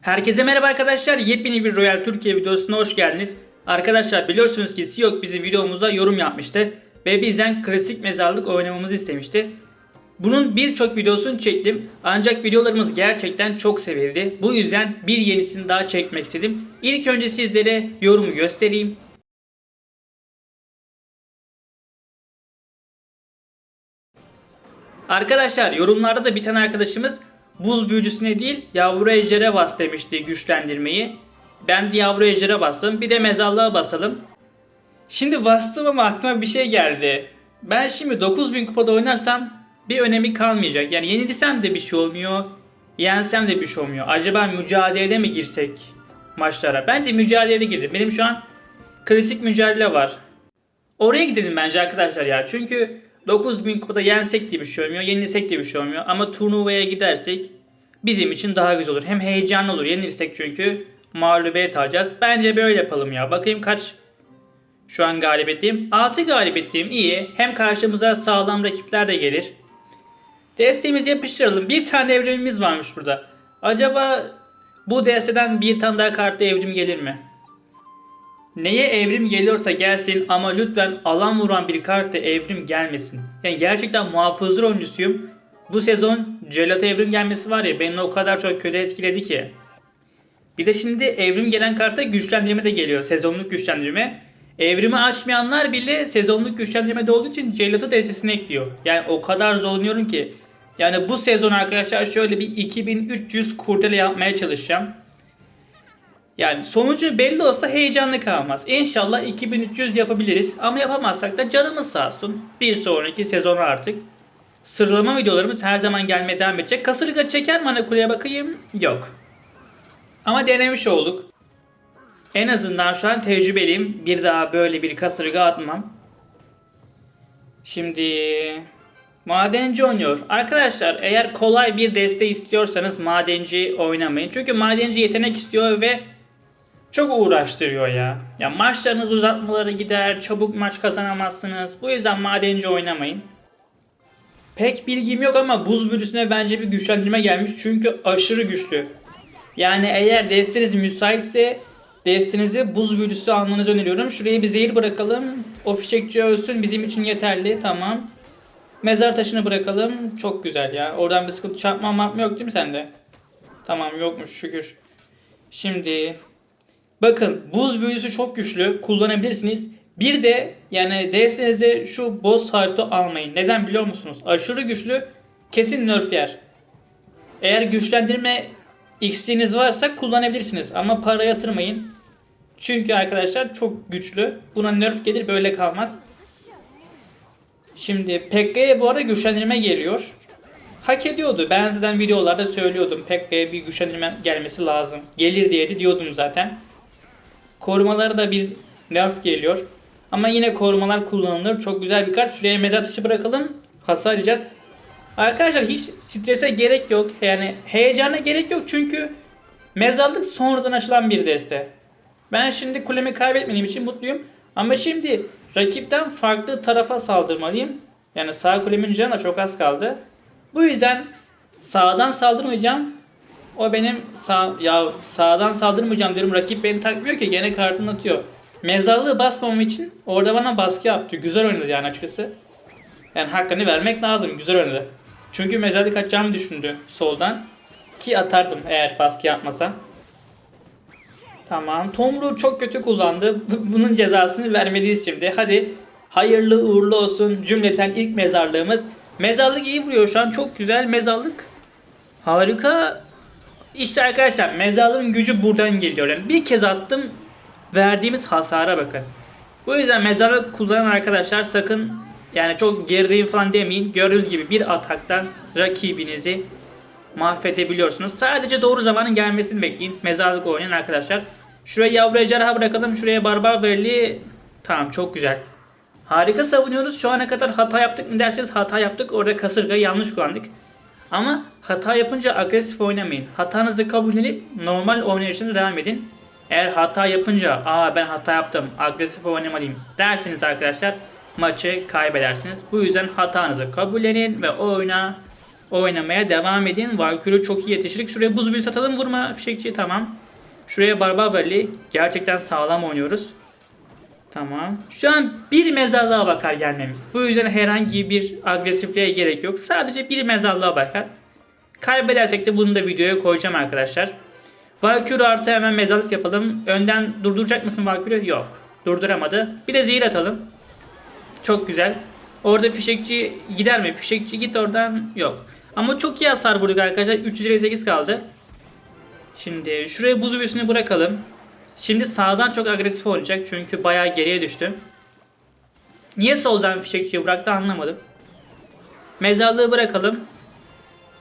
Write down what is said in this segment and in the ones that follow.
Herkese merhaba arkadaşlar. Yepyeni bir Royal Türkiye videosuna hoş geldiniz. Arkadaşlar biliyorsunuz ki Siyok bizim videomuza yorum yapmıştı. Ve bizden klasik mezarlık oynamamızı istemişti. Bunun birçok videosunu çektim. Ancak videolarımız gerçekten çok sevildi. Bu yüzden bir yenisini daha çekmek istedim. İlk önce sizlere yorumu göstereyim. Arkadaşlar yorumlarda da bir tane arkadaşımız buz büyücüsüne değil yavru ejdere bas demişti güçlendirmeyi. Ben de yavru ejdere bastım. Bir de mezarlığa basalım. Şimdi bastım ama aklıma bir şey geldi. Ben şimdi 9000 kupada oynarsam bir önemi kalmayacak. Yani yenilsem de bir şey olmuyor. Yensem de bir şey olmuyor. Acaba mücadelede mi girsek maçlara? Bence mücadelede girelim. Benim şu an klasik mücadele var. Oraya gidelim bence arkadaşlar ya. Çünkü 9000 kupada yensek de bir şey olmuyor. Yenilsek de bir şey olmuyor. Ama turnuvaya gidersek bizim için daha güzel olur. Hem heyecanlı olur. Yenilirsek çünkü mağlubiyet alacağız. Bence böyle yapalım ya. Bakayım kaç şu an galibiyetliyim. 6 galibiyetliyim iyi. Hem karşımıza sağlam rakipler de gelir. Desteğimizi yapıştıralım. Bir tane evrimimiz varmış burada. Acaba bu desteden bir tane daha kartı evrim gelir mi? Neye evrim geliyorsa gelsin ama lütfen alan vuran bir kartta evrim gelmesin. Yani gerçekten muhafızlar oyuncusuyum. Bu sezon Celat evrim gelmesi var ya beni o kadar çok kötü etkiledi ki. Bir de şimdi evrim gelen karta güçlendirme de geliyor. Sezonluk güçlendirme. Evrimi açmayanlar bile sezonluk güçlendirmede olduğu için Celat'ı destesine ekliyor. Yani o kadar zorlanıyorum ki. Yani bu sezon arkadaşlar şöyle bir 2300 kurdele yapmaya çalışacağım. Yani sonucu belli olsa heyecanlı kalmaz. İnşallah 2300 yapabiliriz ama yapamazsak da canımız sağ olsun. Bir sonraki sezona artık. Sıralama videolarımız her zaman gelmeye devam edecek. Kasırga çeker mi ana kuleye bakayım? Yok. Ama denemiş olduk. En azından şu an tecrübeliyim. Bir daha böyle bir kasırga atmam. Şimdi madenci oynuyor. Arkadaşlar eğer kolay bir deste istiyorsanız madenci oynamayın. Çünkü madenci yetenek istiyor ve çok uğraştırıyor ya. Ya maçlarınız uzatmaları gider, çabuk maç kazanamazsınız. Bu yüzden madenci oynamayın. Pek bilgim yok ama buz büyücüsüne bence bir güçlendirme gelmiş çünkü aşırı güçlü. Yani eğer desteniz müsaitse destenizi buz büyücüsü almanızı öneriyorum. Şuraya bir zehir bırakalım. O fişekçi ölsün bizim için yeterli tamam. Mezar taşını bırakalım. Çok güzel ya. Oradan bir sıkıntı çarpma marpma yok değil mi sende? Tamam yokmuş şükür. Şimdi bakın buz büyücüsü çok güçlü. Kullanabilirsiniz. Bir de yani destenize şu boss harita almayın. Neden biliyor musunuz? Aşırı güçlü. Kesin nerf yer. Eğer güçlendirme X'iniz varsa kullanabilirsiniz ama para yatırmayın. Çünkü arkadaşlar çok güçlü. Buna nerf gelir böyle kalmaz. Şimdi Pekka'ya bu arada güçlendirme geliyor. Hak ediyordu. Ben zaten videolarda söylüyordum. Pekka'ya bir güçlendirme gelmesi lazım. Gelir diye de diyordum zaten. Korumaları da bir nerf geliyor. Ama yine korumalar kullanılır. Çok güzel bir kart. Şuraya mezar taşı bırakalım. Hasar yiyeceğiz. Arkadaşlar hiç strese gerek yok. Yani heyecana gerek yok çünkü mezarlık sonradan açılan bir deste. Ben şimdi kulemi kaybetmediğim için mutluyum. Ama şimdi rakipten farklı tarafa saldırmalıyım. Yani sağ kulemin canı çok az kaldı. Bu yüzden sağdan saldırmayacağım. O benim sağ ya sağdan saldırmayacağım diyorum. Rakip beni takmıyor ki gene kartını atıyor. Mezarlığı basmamam için orada bana baskı yaptı. Güzel oynadı yani açıkçası. Yani hakkını vermek lazım. Güzel oynadı. Çünkü mezarlık atacağımı düşündü soldan. Ki atardım eğer baskı yapmasam. Tamam. Tomru çok kötü kullandı. Bunun cezasını vermeliyiz şimdi. Hadi hayırlı uğurlu olsun cümleten ilk mezarlığımız. Mezarlık iyi vuruyor şu an. Çok güzel mezarlık. Harika. İşte arkadaşlar mezarlığın gücü buradan geliyor. Yani bir kez attım verdiğimiz hasara bakın. Bu yüzden mezarlık kullanan arkadaşlar sakın yani çok gerideyim falan demeyin. Gördüğünüz gibi bir ataktan rakibinizi mahvedebiliyorsunuz. Sadece doğru zamanın gelmesini bekleyin. Mezarlık oynayan arkadaşlar. Şuraya yavru ejderha bırakalım. Şuraya barbar verili. Tamam çok güzel. Harika savunuyoruz. Şu ana kadar hata yaptık mı derseniz hata yaptık. Orada kasırgayı yanlış kullandık. Ama hata yapınca agresif oynamayın. Hatanızı kabullenip normal oynayışınıza devam edin. Eğer hata yapınca aa ben hata yaptım agresif oynamalıyım derseniz arkadaşlar maçı kaybedersiniz. Bu yüzden hatanızı kabullenin ve oyuna oynamaya devam edin. Valkyrie çok iyi yetişir. Şuraya buz büyü satalım vurma fişekçi tamam. Şuraya Barbar Valley. Gerçekten sağlam oynuyoruz. Tamam. Şu an bir mezarlığa bakar gelmemiz. Bu yüzden herhangi bir agresifliğe gerek yok. Sadece bir mezarlığa bakar. Kaybedersek de bunu da videoya koyacağım arkadaşlar. Valkyrie artı hemen mezarlık yapalım. Önden durduracak mısın Valkyrie? Yok. Durduramadı. Bir de zehir atalım. Çok güzel. Orada fişekçi gider mi? Fişekçi git oradan. Yok. Ama çok iyi hasar vurduk arkadaşlar. 358 kaldı. Şimdi şuraya buz büyüsünü bırakalım. Şimdi sağdan çok agresif oynayacak çünkü bayağı geriye düştü. Niye soldan fişekçiyi bıraktı anlamadım. Mezarlığı bırakalım.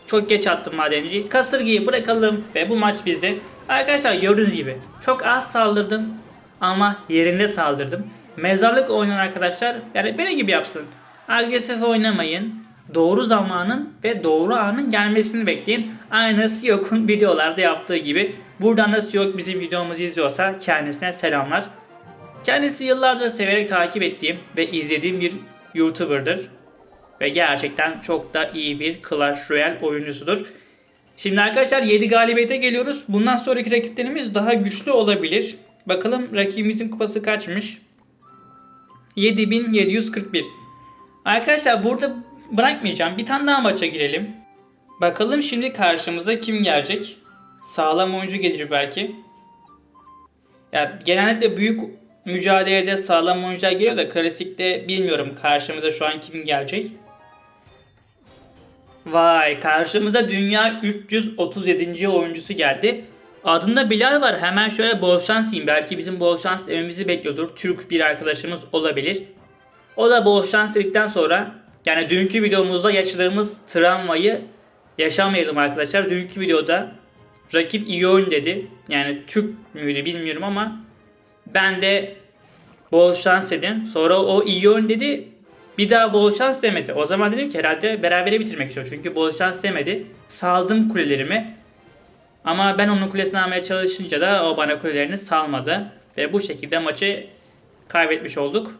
Çok geç attım madenciyi. Kasırgayı bırakalım ve bu maç bizde. Arkadaşlar gördüğünüz gibi çok az saldırdım ama yerinde saldırdım. Mezarlık oynayan arkadaşlar yani benim gibi yapsın. Agresif oynamayın. Doğru zamanın ve doğru anın gelmesini bekleyin. Aynı Siyok'un videolarda yaptığı gibi. Buradan da Siyok bizim videomuzu izliyorsa kendisine selamlar. Kendisi yıllardır severek takip ettiğim ve izlediğim bir YouTuber'dır. Ve gerçekten çok da iyi bir Clash Royale oyuncusudur. Şimdi arkadaşlar 7 galibiyete geliyoruz. Bundan sonraki rakiplerimiz daha güçlü olabilir. Bakalım rakibimizin kupası kaçmış? 7741. Arkadaşlar burada bırakmayacağım. Bir tane daha maça girelim. Bakalım şimdi karşımıza kim gelecek? Sağlam oyuncu gelir belki. Ya genellikle büyük mücadelede sağlam oyuncular geliyor da klasikte bilmiyorum karşımıza şu an kim gelecek. Vay karşımıza dünya 337. oyuncusu geldi. Adında Bilal var. Hemen şöyle bol şans diyeyim. Belki bizim bol şans dememizi bekliyordur. Türk bir arkadaşımız olabilir. O da bol şans dedikten sonra yani dünkü videomuzda yaşadığımız travmayı yaşamayalım arkadaşlar. Dünkü videoda rakip iyi oyun dedi. Yani Türk müydü bilmiyorum ama ben de bol şans dedim. Sonra o iyi oyun dedi. Bir daha bol şans demedi. O zaman dedim ki herhalde berabere bitirmek istiyor. Çünkü bol şans demedi. Saldım kulelerimi. Ama ben onun kulesini almaya çalışınca da o bana kulelerini salmadı. Ve bu şekilde maçı kaybetmiş olduk.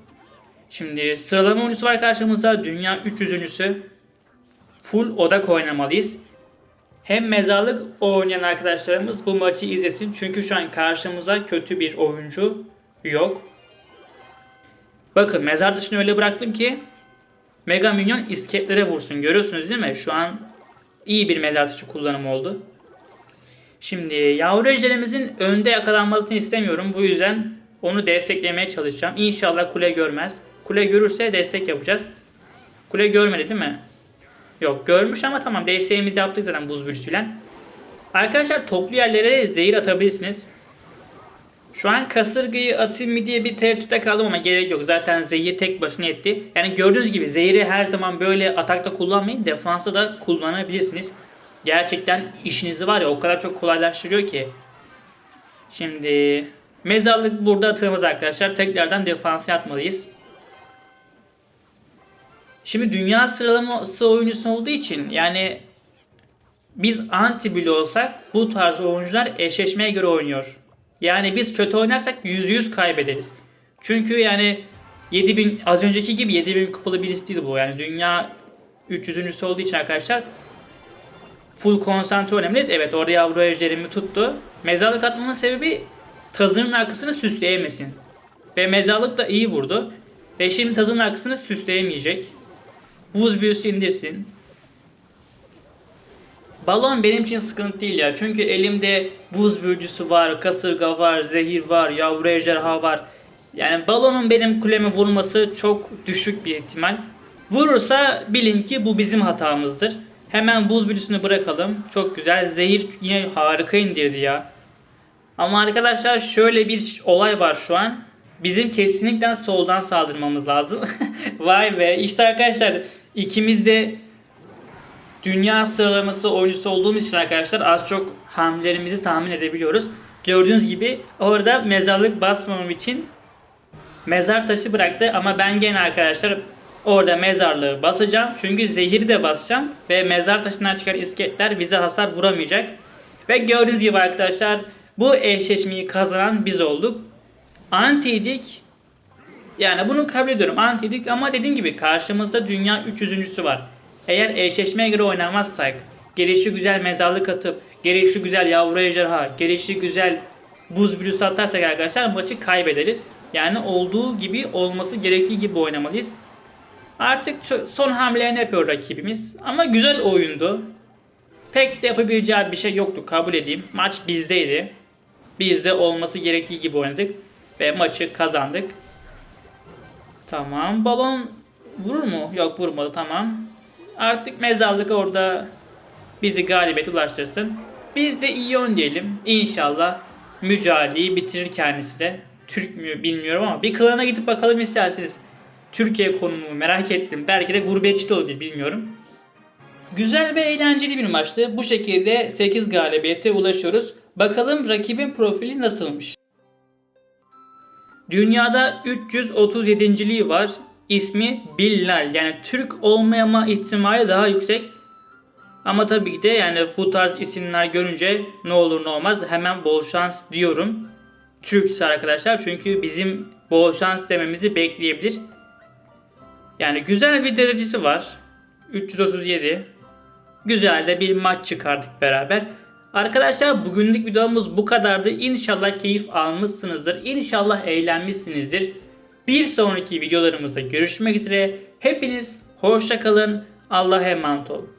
Şimdi sıralama oyuncusu var karşımızda. Dünya 300'üncüsü. Full odak oynamalıyız. Hem mezarlık oynayan arkadaşlarımız bu maçı izlesin. Çünkü şu an karşımıza kötü bir oyuncu yok. Bakın mezar dışını öyle bıraktım ki Mega Minyon isketlere vursun. Görüyorsunuz değil mi? Şu an iyi bir mezar dışı kullanımı oldu. Şimdi yavru ejderimizin önde yakalanmasını istemiyorum. Bu yüzden onu desteklemeye çalışacağım. İnşallah kule görmez. Kule görürse destek yapacağız. Kule görmedi değil mi? Yok görmüş ama tamam desteğimizi yaptık zaten buz büyüsüyle. Arkadaşlar toplu yerlere zehir atabilirsiniz. Şu an kasırgayı atayım mı diye bir tereddütte kaldım ama gerek yok. Zaten zehir tek başına etti. Yani gördüğünüz gibi zehri her zaman böyle atakta kullanmayın. Defansa da kullanabilirsiniz. Gerçekten işinizi var ya o kadar çok kolaylaştırıyor ki. Şimdi mezarlık burada atığımız arkadaşlar. Tekrardan defansa atmalıyız. Şimdi dünya sıralaması oyuncusu olduğu için yani biz anti bile olsak bu tarz oyuncular eşleşmeye göre oynuyor. Yani biz kötü oynarsak %100 kaybederiz. Çünkü yani 7000 az önceki gibi 7000 kupalı birisi değil bu. Yani dünya 300. olduğu için arkadaşlar full konsantre oynamalıyız. Evet orada yavru ejderimi tuttu. Mezarlık atmanın sebebi tazının arkasını süsleyemesin. Ve mezarlık da iyi vurdu. Ve şimdi tazının arkasını süsleyemeyecek. Buz büyüsü indirsin. Balon benim için sıkıntı değil ya. Çünkü elimde buz büyücüsü var, kasırga var, zehir var, yavru ejderha var. Yani balonun benim kuleme vurması çok düşük bir ihtimal. Vurursa bilin ki bu bizim hatamızdır. Hemen buz büyücüsünü bırakalım. Çok güzel. Zehir yine harika indirdi ya. Ama arkadaşlar şöyle bir olay var şu an. Bizim kesinlikle soldan saldırmamız lazım. Vay be. İşte arkadaşlar ikimiz de dünya sıralaması oyuncusu olduğumuz için arkadaşlar az çok hamlelerimizi tahmin edebiliyoruz. Gördüğünüz gibi orada mezarlık basmamam için mezar taşı bıraktı ama ben gene arkadaşlar orada mezarlığı basacağım. Çünkü zehiri de basacağım ve mezar taşından çıkan iskeletler bize hasar vuramayacak. Ve gördüğünüz gibi arkadaşlar bu eşleşmeyi kazanan biz olduk. Antiydik yani bunu kabul ediyorum antiydik ama dediğim gibi karşımızda dünya 300.sü var. Eğer eşleşmeye göre oynamazsak, gelişi güzel mezarlık atıp, gelişi güzel yavru ejderha, gelişi güzel buz büyüsü atarsak arkadaşlar maçı kaybederiz. Yani olduğu gibi olması gerektiği gibi oynamalıyız. Artık son hamlelerini yapıyor rakibimiz. Ama güzel oyundu. Pek de yapabileceği bir şey yoktu kabul edeyim. Maç bizdeydi. Biz de olması gerektiği gibi oynadık. Ve maçı kazandık. Tamam. Balon vurur mu? Yok vurmadı tamam. Artık mezarlık orada bizi galibiyete ulaştırsın. Biz de iyi oynayalım. İnşallah mücadeleyi bitirir kendisi de. Türk mü bilmiyorum ama bir klana gidip bakalım isterseniz. Türkiye konumu merak ettim. Belki de gurbetçi de olabilir bilmiyorum. Güzel ve eğlenceli bir maçtı. Bu şekilde 8 galibiyete ulaşıyoruz. Bakalım rakibin profili nasılmış. Dünyada 337.liği var. İsmi Billal. Yani Türk olmayama ihtimali daha yüksek. Ama tabii ki de yani bu tarz isimler görünce ne olur ne olmaz hemen bol şans diyorum. Türkse arkadaşlar çünkü bizim bol şans dememizi bekleyebilir. Yani güzel bir derecesi var. 337. Güzel de bir maç çıkardık beraber. Arkadaşlar bugünlük videomuz bu kadardı. İnşallah keyif almışsınızdır. İnşallah eğlenmişsinizdir. Bir sonraki videolarımızda görüşmek üzere. Hepiniz hoşça kalın. Allah'a emanet olun.